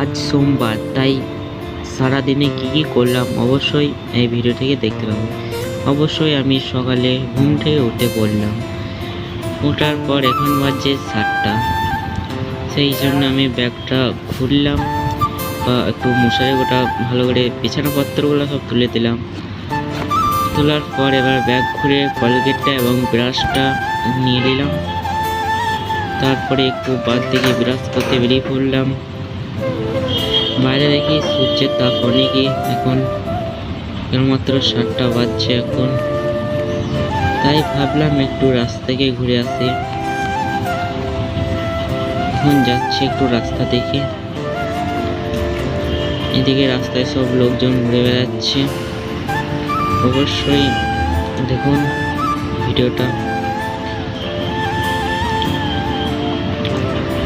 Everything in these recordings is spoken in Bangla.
আজ সোমবার, তাই সারাদিনে কী কী করলাম অবশ্যই এই ভিডিও থেকে দেখতে পাবেন অবশ্যই আমি সকালে ঘুম থেকে উঠে পড়লাম। ওঠার পর এখন বাজছে সাতটা। সেই জন্য আমি ব্যাগটা খুললাম, বা একটু মশারি গোটা ভালো করে বিছানাপত্রগুলো সব তুলে দিলাম। তোলার পর এবার ব্যাগ খুলে কলগেটটা এবং ব্রাশটা নিয়ে নিলাম। তারপরে একটু বাদ দিকে ব্রাশ করতে বেরিয়ে পড়লাম। বাইরে দেখি সূর্যের তাপ অনেকই এখন। কেবলমাত্র সাতটা বাজছে এখন। তাই ভাবলাম একটু রাস্তা থেকে ঘুরে আসি। এখন যাচ্ছি একটু রাস্তা দেখে। এদিকে রাস্তায় সব লোকজন ঘুরে বেড়াচ্ছে। অবশ্যই দেখুন ভিডিওটা।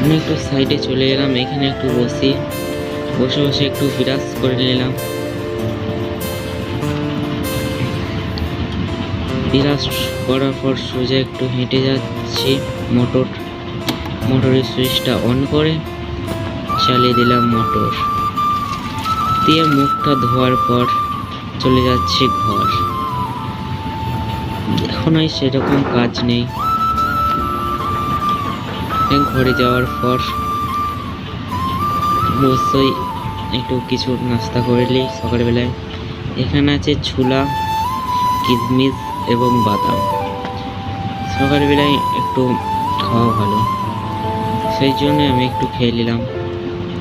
আমি একটু সাইডে চলে এলাম, এখানে একটু বসি। বসে বসে একটু বিরাজ করে নিলাম। বিরাজ করার পর সোজা একটু হেঁটে যাচ্ছি। মোটর, মোটরের সুইচটা অন করে চালিয়ে দিলাম মোটর। দিয়ে মুখটা ধোয়ার পর চলে যাচ্ছি ঘর। এখন আর সেরকম কাজ নেই। ঘরে যাওয়ার পর অবশ্যই একটু কিছু নাস্তা করে নিই সকালবেলায়। এখানে আছে ছোলা কিশমিশ এবং বাদাম। সকালবেলায় একটু খাওয়া ভালো। সেই জন্য আমি একটু খেয়ে নিলাম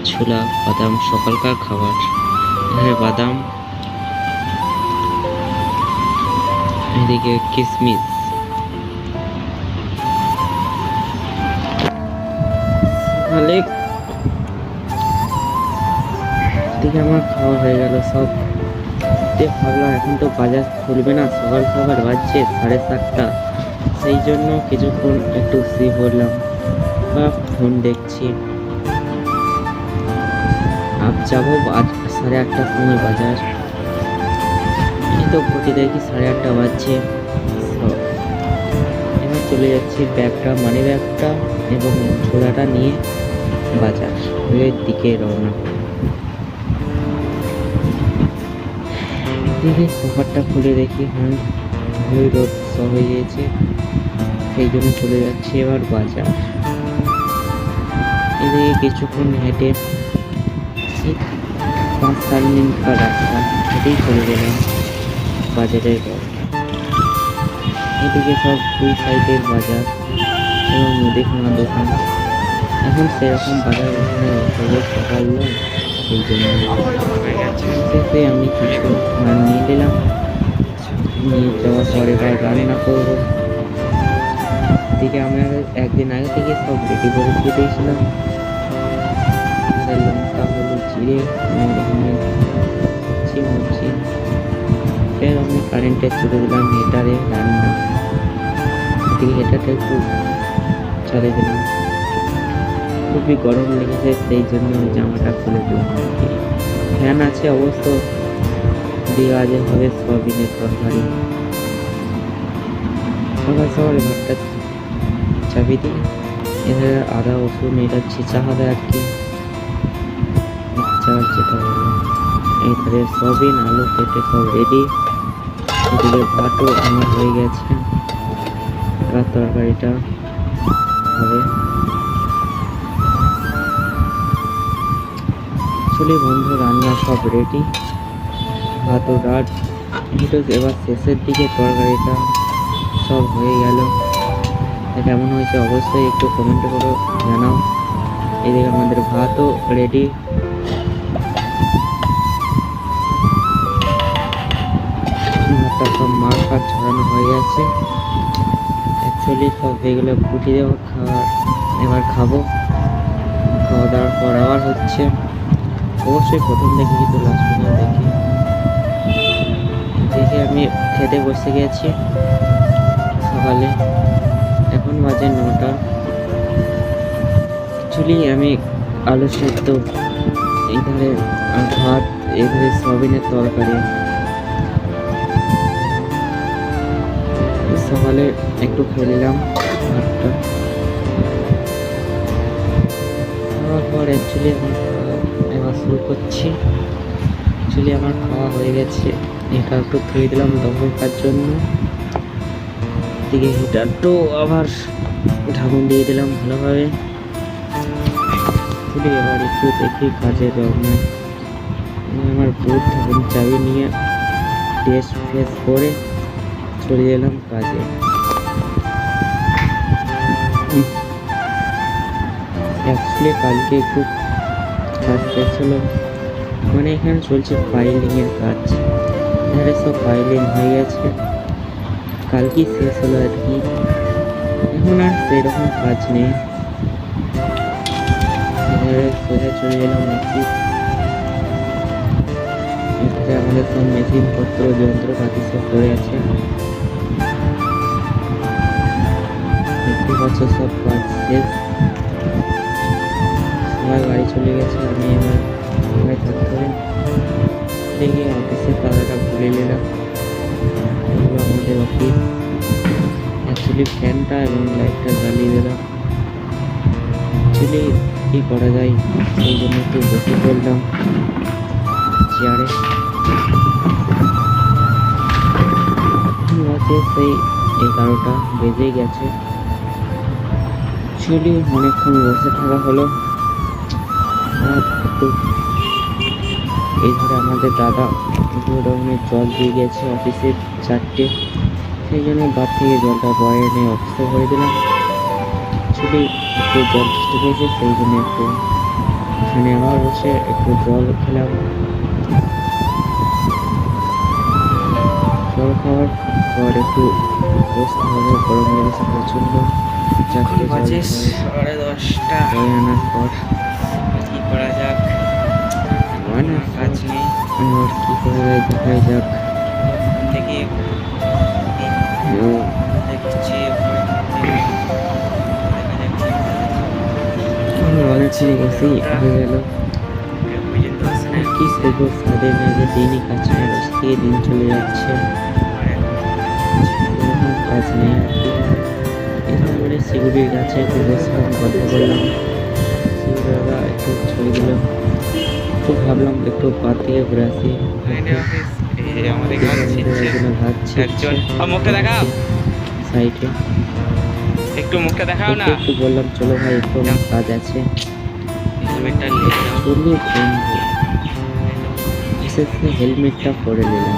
ছোলা, বাদাম, সকালকার খাবার। এখানে বাদাম, এদিকে কিশমিশ সকালে দিকে আমার খাওয়া হয়ে গেল সব। দিয়ে ভাবলাম, এখন তো বাজার খুলবে না, সকাল সকাল বাজছে সাড়ে সাতটা। সেই জন্য কিছুক্ষণ একটু শুয়ে পড়লাম বা ফোন দেখছি। আজ যাব সাড়ে আটটার সময় বাজার। এই তো ঘটি দেখি সাড়ে আটটা বাজছে। এবার চলে যাচ্ছি ব্যাগটা মানি ব্যাগটা এবং ছোলাটা নিয়ে বাজার। দিকে রওনা। দেখি কভারটা খুলে দেখি হ্যাঁ ভালোই রোদ হয়ে গিয়েছে। সেই জন্য চলে যাচ্ছি এবার বাজার। এদিকে কিছুক্ষণ হেঁটে পাঁচ সাত মিনিটকার রাস্তা হেঁটেই চলে গেলাম বাজারের পর এদিকে সব দুই সাইডের বাজার এবং মুদিখানা দোকান। এখন সেরকম বাজার ওখানে সকাল নয়। সেই জন্য সেতে আমি কিছু মাল নিয়ে নিলাম। নিয়ে যাওয়ার পরে এবার রান্না করব। এদিকে আমি একদিন আগে থেকে সব রেডি করে দিয়ে দিয়েছিলাম। লঙ্কা, হলুদ আমি কারেন্টে চলে দিলাম হিটারে রান্না। হিটারটা একটু চালিয়ে দিলাম। খুবই গরম লেগেছে, সেই জন্য জামাটা খুলে দিলাম ফ্যান আছে অবশ্য দিয়ে আজ হবে সয়াবিনের তরকারি। সকাল সকাল ভাতটা চাবি দিয়ে এখানে আদা, রসুন, এটা ছেঁচা হবে আর কি। এইখানে সয়াবিন, আলু কেটে সব রেডি এদিকে ভাতও আমার হয়ে গেছে। তরকারিটা হবে। চলে বন্ধু, রান্না সব রেডি ভাত ডাল এটা এবার শেষের দিকে তরকারিটা সব হয়ে গেল। কেমন হয়েছে অবশ্যই একটু কমেন্ট করে জানাও। এদিকে আমাদের ভাতও রেডি ভাতটা সব মার ফাট ছড়ানো হয়ে গেছে। অ্যাকচুয়ালি সব এগুলো ফুটিয়ে দেবো খাওয়ার এবার খাব। খাওয়া দাওয়ার পর আবার হচ্ছে। অবশ্যই প্রথম দেখে কিন্তু লাস্ট পর্যন্ত দেখি। দেখে আমি খেতে বসে গেছি সকালে। এখন বাজে নটা। অ্যাকচুয়ালি আমি আলু সেদ্ধ এখানে ভাত এখানে সয়াবিনের তরকারি। সকালে একটু খেয়ে নিলাম ভাতটা। খাওয়ার পর অ্যাকচুয়ালি এবার শুরু করছি। অ্যাকচুয়ালি আমার খাওয়া হয়ে গেছে। এটা একটু ধুয়ে দিলাম দমকার জন্য। দিকে হিটারটাও আবার ঢাকুন দিয়ে দিলাম ভালোভাবে। খুলে এবার একটু দেখি কাজের রকম আমার বুট এবং চাবি নিয়ে টেস্ট ফেস করে চলে এলাম কাজে। অ্যাকচুয়ালি কালকে একটু কাজ শেষ মানে এখানে চলছে ফাইলিংয়ের কাজ। এখানে সব ফাইলিং হয়ে গেছে। কালকেই শেষ হলো আর কি। এখন আর সেরকম কাজ নেই। সোজা চলে এলাম অফিস এতে আমাদের সব মেশিনপত্র যন্ত্রপাতি সব পড়ে আছে। দেখতে পাচ্ছ সব কাজ শেষ। সবাই বাড়ি চলে গেছে, আমি এবার সবাই থাকতে দেখি অফিসের তালাটা ভুলে নিলাম। এগুলো আমাদের অফিস অ্যাকচুয়ালি ফ্যানটা এবং লাইটটা জ্বালিয়ে দিলাম। অ্যাকচুয়ালি কী করা যায়? সেই জন্য একটু বসে পড়লাম চেয়ারে বাজে সেই এগারোটা বেজেই গেছে। অ্যাকচুয়ালি অনেকক্ষণ বসে থাকা হলো। এই ধরে আমাদের দাদা গোডাউনে জল দিয়ে গেছে অফিসের চারটে। সেই জন্য বাদ থেকে জলটা বয়ে এনে অফিসে ভরে দিলাম। অ্যাকচুয়ালি একটু জল ঢুকেছে সেই জন্য একটু এখানে আবার বসে একটু জল খেলাম। জল খাওয়ার পর একটু বসতে হবে গরম লেগেছে প্রচণ্ড। চারটে জল সাড়ে দশটা। বয়ে আনার পর দেখা যাক দেখা। যাক কি করা যায়। অনেকক্ষণ বসেই হয়ে গেল। কি করব? সাদের মেঘে দিনই কাজ নেই দিন চলে যাচ্ছে। কাজ নেই। এরকম করে সিকিউরিটির কাছে একটু বসলাম গল্প করলাম সিকিউরিটি একটু ছবি দিল একটু ভাবলাম একটু বাদ থেকে ঘুরে আসি। একজন মুখটা দেখাও। সাইডে। একটু মুখটা দেখাও না। একটু বললাম চলো ভাই একটু কাজ আছে। হেলমেটটা নিয়ে নাও বন্ধু এসেছে হেলমেটটা পরে নিলাম।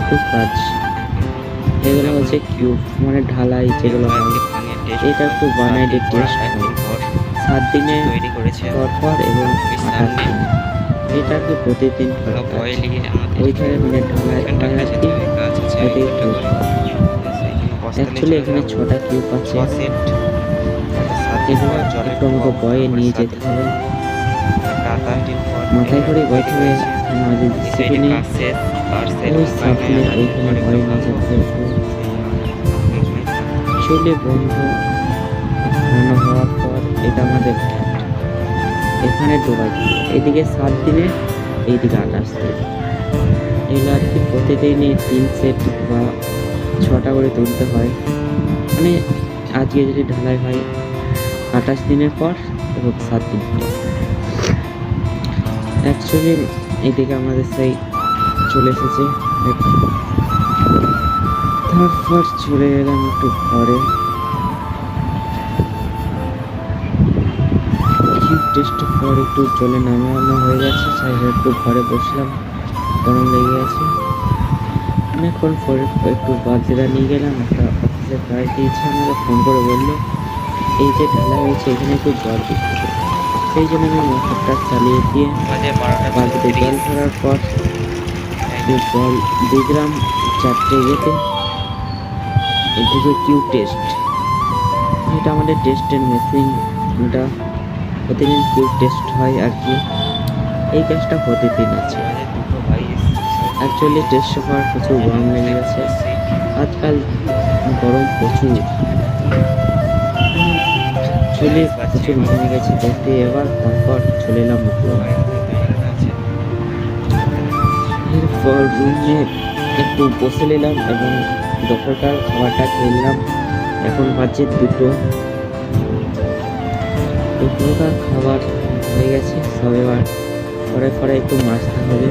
একটু কাজ। এগুলো হচ্ছে কিউব মানে ঢালাই যেগুলো এটা একটু বানাই দিয়ে টেস্ট সাত দিনে পর পর এবং আঠাশ দিনে। এটা কি প্রতিদিন করে কাজ। বয়েলিয়ে আমাদের ওই ধারে মানে ঢালাই অ্যাকচুয়ালি এখানে ছটা কিউব আছে। এগুলো একটু আমাকে বয়ে নিয়ে যেতে হবে। মাথায় করে আমাদের ওই সামনে ওইখানে বয়ে নিয়ে যেতে হবে। বন্ধু হওয়ার পর এটা আমাদের এখানে ডোবা এদিকে সাত দিনে এইদিকে আঠাশ দিন এগুলো আর কি প্রতিদিনই তিন সেট বা ছটা করে তুলতে হয়। মানে আজকে যদি ঢালাই হয়, আঠাশ দিনের পর এবং সাত দিন পর। অ্যাকচুয়ালি এদিকে আমাদের সেই চলে এসেছে। তারপর চলে গেলাম একটু ঘরে। টেস্ট পর একটু জলে নামানো হয়ে গেছে তাই একটু ঘরে বসলাম গরম লেগে গেছে। অনেকক্ষণ পরে একটু বাজরা নিয়ে গেলাম একটা অফিসের গাড়ি দিয়েছে আমাকে ফোন করে বলল এই যে ঢালা হয়েছে এখানে একটু জল হবে। সেই জন্য আমি মোটরটা চালিয়ে দিয়ে বালতিতে জল ভরার পর একটু জল দিয়ে দিলাম চারটে ইয়েতে এদিকে কিউ টেস্ট। এটা আমাদের টেস্টের মেশিন এটা প্রতিদিন কিউ টেস্ট হয় আর কি। এই কাজটা প্রতিদিন আছে। অ্যাকচুয়ালি টেস্ট করার প্রচুর গরম লেগে গেছে। আজকাল গরম প্রচুর। চলে প্রচুর ঘেমে গেছে। দেখতে এবার তারপর চলে এলাম এরপর রুমে একটু বসে নিলাম এবং দুপুরকার খাবারটা খেয়ে নিলাম। এখন বাজে দুটো। দুপুরকার খাবার হয়ে গেছে, সব এবার পরে ফরে একটু মাজতে হবে।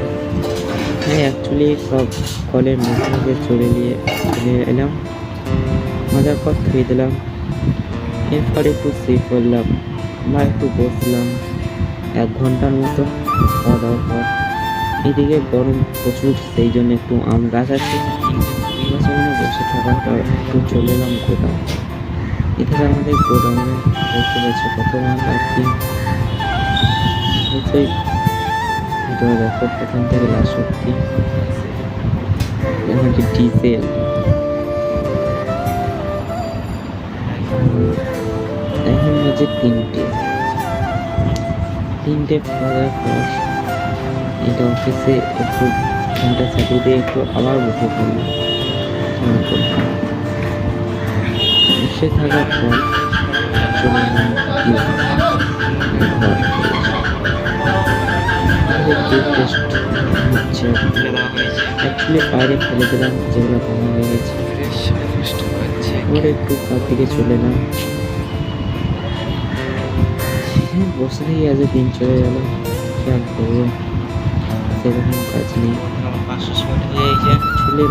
হ্যাঁ অ্যাকচুয়ালি সব কলের মধ্যে চলে নিয়ে চলে এলাম। মজার পর ধুয়ে দিলাম। এরপর একটু শুয়ে করলাম বা একটু বসলাম এক ঘণ্টার মতো খাওয়া দাওয়ার পর। এদিকে গরম প্রচুর, সেই জন্য একটু আম গাছ আছে। বসে থাকার পর একটু চলে এলাম গোডাউন এখানে আমাদের গোডাউনে দেখতে পাচ্ছি কত মাল আর কি দেখো, প্রথম থেকে লাস্ট অব্দি ডিজেল এখন হচ্ছে তিনটে। তিনটে পড়ার পর এটা অফিসে একটু ঘণ্টা চাকরি দিয়ে একটু আবার বসে পড়লাম। বসে থাকার পর চলে হচ্ছে অ্যাকচুয়ালি বাইরে ফেলে দিলাম যেগুলো ভাঙা হয়ে গেছে। ওর একটু কার দিকে চলে এলাম। হ্যাঁ, বসে আজ দিন চলে গেল। কি আর করব? সেরকম কাজ নেই। আসলে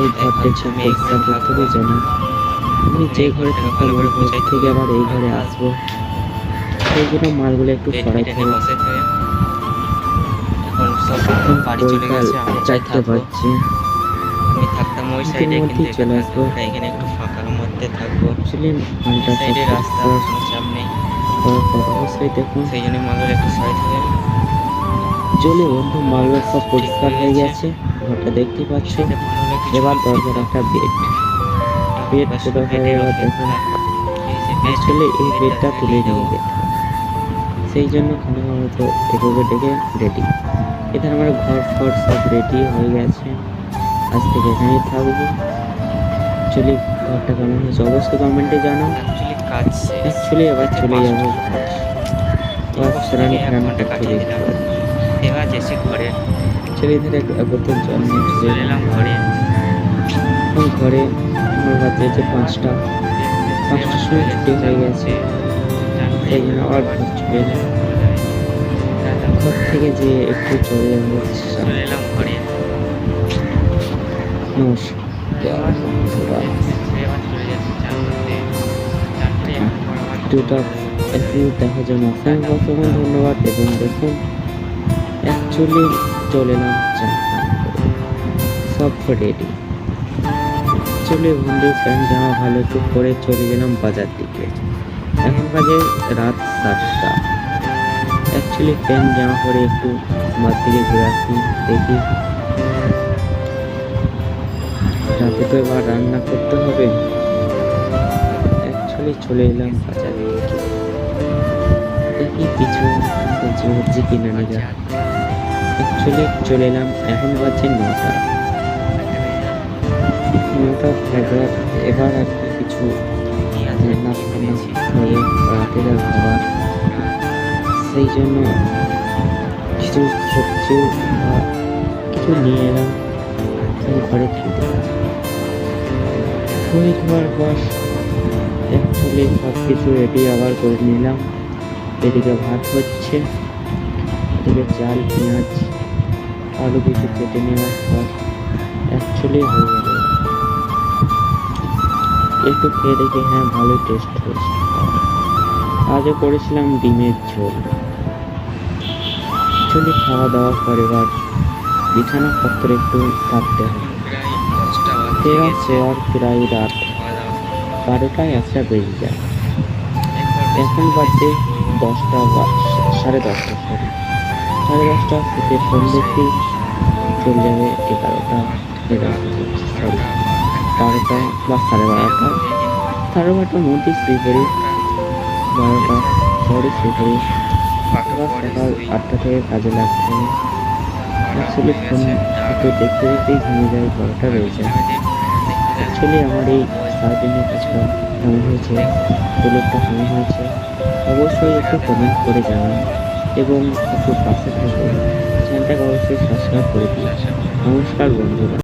এই করতে হবে যেন আমি যে ঘরে থাকতাম ওই ঘর থেকে আবার এই ঘরে আসব। সেই জন্য মালগুলো একটু থেকে এখন বাড়ি চলে গেছে আমি চাই চারটে থাকব। থাকতাম ওই সাইডে কিন্তু চলে আসব। এখানে একটু ফাঁকার মধ্যে থাকব। সাইডে রাস্তা অবশ্যই দেখুন। সেই জন্য মালগুলো একটু চলে বন্ধু মালগুলো সব পরিষ্কার হয়ে গেছে। ঘরটা দেখতে পাচ্ছ। এবার দরজার একটা বেড। বাস পুরো হয়ে বেডের দেখুন এই যে আসলে এই বেডটা তুলে। নিয়ে যেতে হবে। সেই জন্য খানিক মতো টেকোকে ডেকে রেডি এখানে আমার ঘর ফর সব রেডি হয়ে গেছে। আজ থেকে এখানেই থাকব। চলি ঘরটা কেমন হয়েছে? অবশ্যই কমেন্টে জানাও। Actually কাজ। অ্যাকচুয়ালি এবার চলে যাব। এবার ঘরে। চলে ধরে এক বোতল জল নিয়ে চলে এলাম ঘরে। এখন ঘরে আমার বাজে যে পাঁচটা পাঁচটার সময় ছুটি হয়ে গেছে সেই জন্য আবার ঘর চলে এলাম। ঘর থেকে যে একটু চলে যাব চলে এলাম ঘরে। নমস্কার। দেখার জন্য অসংখ্য অসংখ্য ধন্যবাদ এবং দেখুন অ্যাকচুয়ালি চলে এলাম করে। সব রেডি চলে বন্ধু প্যান্ট জামা ভালো একটু পরে চলে গেলাম বাজার দিকে। এখন বাজে রাত সাতটা। অ্যাকচুয়ালি প্যান্ট জামা পরে একটু বাদ দিকে ঘুরে আসি, দেখি। রাতে তো এবার রান্না করতে হবে। অ্যাকচুয়ালি চলে এলাম বাজারে দেখি কিছু সবজি কিনে নিয়ে যা অ্যাকচুয়ালি চলে এলাম, এখন বাজে নটা। এবার আর কি কিছু রান্না রাতের খাবার সেই জন্য কিছু সবজি বা কিছু নিয়ে এলাম। ঘরে খেতে যাওয়ার পর অ্যাকচুয়ালি সব কিছু রেডি আবার করে নিলাম। এদিকে ভাত হচ্ছে এদিকে চাল পেঁয়াজ আলু কিছু কেটে নেওয়ার পর অ্যাকচুয়ালি হয়ে গেল। একটু খেয়ে দেখি হ্যাঁ ভালোই টেস্ট হয়েছে। আজও করেছিলাম ডিমের ঝোল। অ্যাকচুয়ালি খাওয়া দাওয়ার পর এবার বিছানাপত্র একটু থাকতে হবে। এবার গেছে। শোয়ার প্রায় রাত। দাওয়া করে। বারোটায় একটা বেজে যায়। এখন বাজে দশটা সাড়ে দশটা সরি সাড়ে দশটা থেকে দেখতে চলে যাবে এগারোটা সরি বারোটা বা সাড়ে বারোটা সাড়ে বারোটার মধ্যে শুয়ে পড়ি বারোটা পরে শুয়ে পড়ি আবার সকাল আটটা থেকে কাজে লাগতে হবে অ্যাকচুয়ালি ফোন একটু দেখতে দেখতেই ঘুমিয়ে যায় বারোটা রয়ে যায়। অ্যাকচুয়ালি আমার এই সারাদিনের কাজটা কেমন হয়েছে ব্লগটা কেমন হয়েছে অবশ্যই একটু কমেন্ট করে জানান। এবং একটু পাশে থাকবে চ্যানেলটাকে অবশ্যই সাবস্ক্রাইব করে দিন। নমস্কার বন্ধুরা।